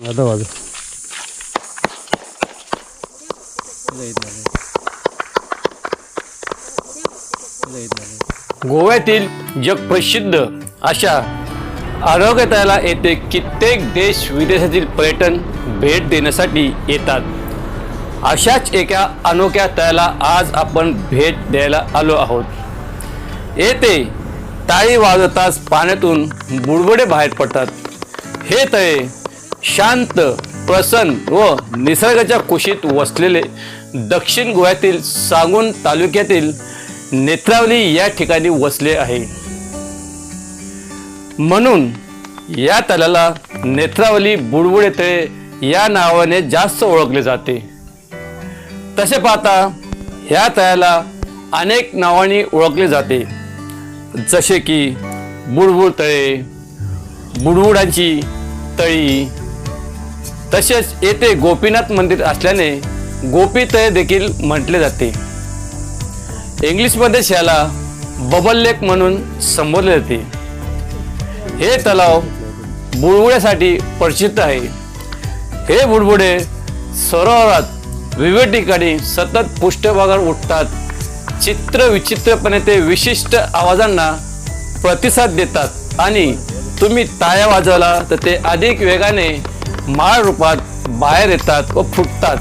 आता वाजव. गोव्यातील जगप्रसिद्ध अशा आरोग्यताला येथे कित्येक देश विदेशातील पर्यटन भेट देण्यासाठी येतात. अशाच एका अनोख्या तळाला आज आपण भेट द्यायला आलो आहोत. येथे टाळी वाजवताच पाण्यातून बुडबुडे बाहेर पडतात. हे तळे शांत प्रसन्न व निसर्गाच्या कुशीत वसलेले दक्षिण गोव्यातील सांगून तालुक्यातील नेत्रावली या ठिकाणी वसले आहे. म्हणून या तळ्याला नेत्रावली बुडबुडे तळे या नावाने जास्त ओळखले जाते. तसे पाहता ह्या तळ्याला अनेक नावांनी ओळखले जाते. जसे की बुडबुड तळे बुडबुडांची तळी तसेच येथे गोपीनाथ मंदिर असल्याने गोपीतय देखील म्हटले जाते. इंग्लिशमध्ये याला बबल लेक म्हणून संबोधले जाते. हे तलाव बुडबुड्यासाठी प्रसिद्ध आहे. हे बुडबुडे सरोवरात विविध ठिकाणी सतत पृष्ठभागावर उठतात. चित्र विचित्रपणे ते विशिष्ट आवाजांना प्रतिसाद देतात. आणि तुम्ही ताया वाजवला तर ते अधिक वेगाने माळ रूपात बाहेर येतात व फुटतात.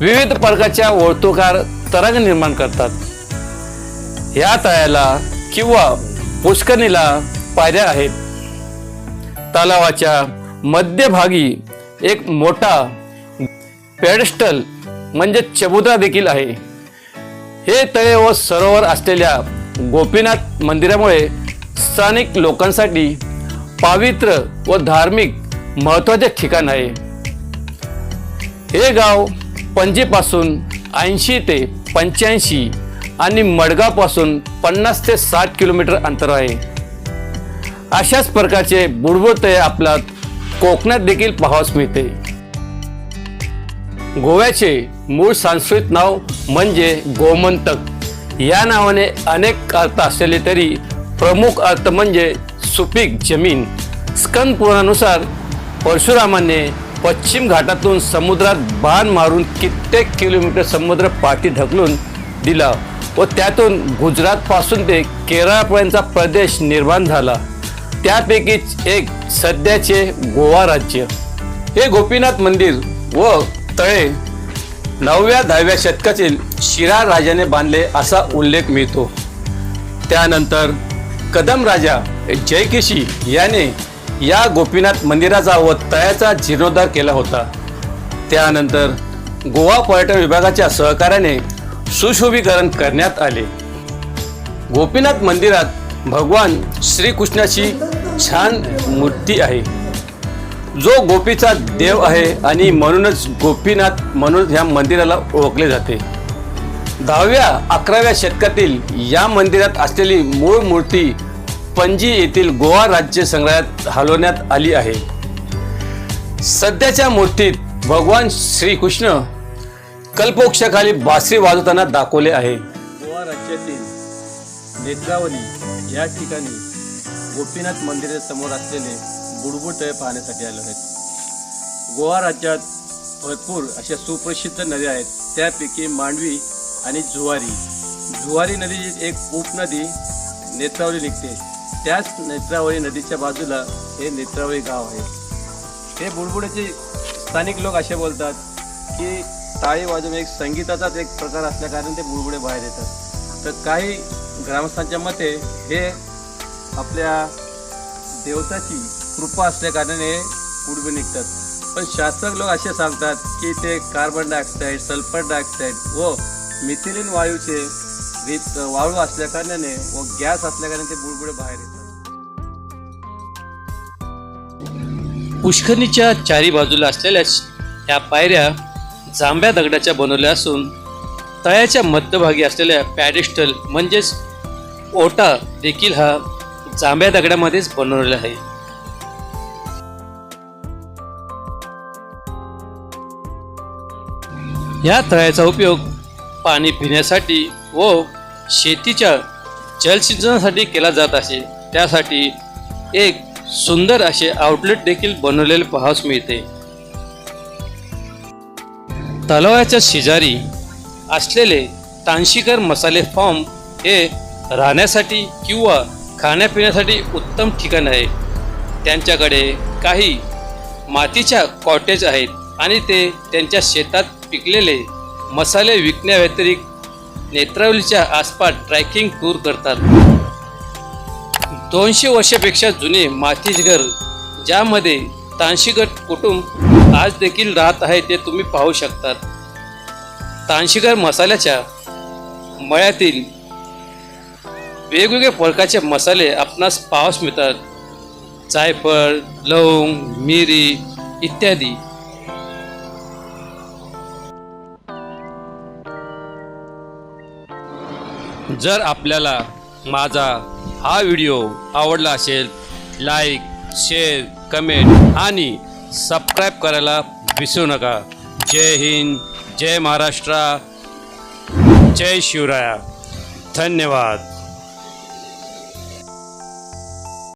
विविध प्रकारच्या वर्तुकार तरंग निर्माण करतात. या तळ्याला किंवा पुष्करणीला पायऱ्या आहेत. तलावाच्या मध्यभागी एक मोठा पेडस्टल म्हणजे चबुद्रा देखील आहे. हे तळे व सरोवर असलेल्या गोपीनाथ मंदिरामुळे स्थानिक लोकांसाठी पावित्र्य व धार्मिक महत्त्वाचे ठिकाण आहे. हे गाव पणजीपासून ऐंशी ते पंच्याऐंशी आणि मडगावपासून पन्नास ते साठ किलोमीटर अंतर आहे. अशाच प्रकारचे बुडबुड तळे आपल्यात कोकणात देखील पाहावास मिळते. गोव्याचे मूळ सांस्कृतिक नाव म्हणजे गोमंतक. या नावाने अनेक अर्थ असलेले तरी प्रमुख अर्थ म्हणजे सुपीक जमीन. स्कंद पुराणानुसार परशुरामाने पश्चिम घाटातून समुद्रात बाण मारून कित्येक किलोमीटर समुद्र पाठी ढकलून दिला व त्यातून गुजरातपासून ते केरळपर्यंतचा प्रदेश निर्माण झाला. त्यापैकीच एक सध्याचे गोवा राज्य. हे गोपीनाथ मंदिर व तळे नवव्या दहाव्या शतकातील शिरा राजाने बांधले असा उल्लेख मिळतो. त्यानंतर कदम राजा जयकेशी याने या गोपीनाथ मंदिराचा व तळ्याचा जीर्णोद्धार केला होता. त्यानंतर गोवा पर्यटन विभागाच्या सहकार्याने सुशोभीकरण करण्यात आले. गोपीनाथ मंदिरात भगवान श्रीकृष्णाची छान मूर्ती आहे. जो गोपीचा देव आहे आणि म्हणूनच गोपीनाथ म्हणून ह्या मंदिराला ओळखले जाते. दहाव्या अकराव्या शतकातील या मंदिरात असलेली मूळ मूर्ती पणजी येथील गोवा राज्य संग्रहालयात हलवण्यात आली आहे. सध्याच्या मूर्तीत भगवान श्रीकृष्ण कल्पवृक्षाखाली बासरी वाजवताना दाखवले आहे. गोवा राज्यातील नेत्रावली या ठिकाणी गोपीनाथ मंदिरासमोर असलेले बुडबुड तळे पाहण्यासाठी आलो आहेत. गोवा राज्यात भरपूर अशा सुप्रसिद्ध नद्या आहेत. त्यापैकी मांडवी आणि जुवारी. जुवारी नदी एक उपनदी नेत्रावली निघते. त्याच नेत्रावळी नदीच्या बाजूला हे नेत्रावळी गाव आहे. हे बुडबुड्याचे स्थानिक लोक असे बोलतात की टाळी वाजवणे एक संगीताचाच एक प्रकार असल्याकारण ते बुडबुडे बाहेर येतात. तर काही ग्रामस्थांच्या मते हे आपल्या देवताची कृपा असल्याकारणाने हे बुडबुडे निघतात. पण शास्त्रज्ञ लोक असे सांगतात की ते कार्बन डायऑक्साईड सल्फर डायऑक्साईड व मिथिलीन वायूचे रीत वाळू असल्या कारणाने व गॅस असल्या कारणाने ते बुडबुडे बाहेर येतात. पुष्करणीच्या चारी बाजूला असलेल्या ह्या पायऱ्या जांभ्या दगडाच्या बनवल्या असून तळ्याच्या मध्यभागी असलेल्या पॅडेस्टल म्हणजेच ओटा देखील हा जांभ्या दगडामध्येच बनवलेला आहे. या तळ्याचा उपयोग पाणी पिण्यासाठी व शेतीच्या जलसिंचनासाठी केला जात असे. त्यासाठी एक सुंदर असे आउटलेट देखील बनवलेले पाहावस मिळते. तलावाच्या शेजारी असलेले तांशीकर मसाले फॉर्म हे राहण्यासाठी किंवा खाण्यापिण्यासाठी उत्तम ठिकाण आहे. त्यांच्याकडे काही मातीच्या कॉटेज आहेत आणि ते त्यांच्या शेतात पिकलेले मसाले विकण्याव्यतिरिक्त नेत्रावलीच्या आसपास ट्रॅकिंग टूर करतात. दोनशे वर्षापेक्षा जुने मातीचे ज्यामध्ये तांशीगड कुटुंब आज देखील राहत आहे ते तुम्ही पाहू शकतात. तांशीगर मसाल्याच्या मळ्यातील वेगवेगळ्या प्रकारचे मसाले आपणास पाहावस मिळतात. जायफळ लवंग मिरी इत्यादी. जर आपल्याला माझा हा व्हिडिओ आवडला असेल लाईक शेअर कमेंट आणि सबस्क्राईब करायला विसरू नका. जय हिंद जय महाराष्ट्र जय शिवराया. धन्यवाद.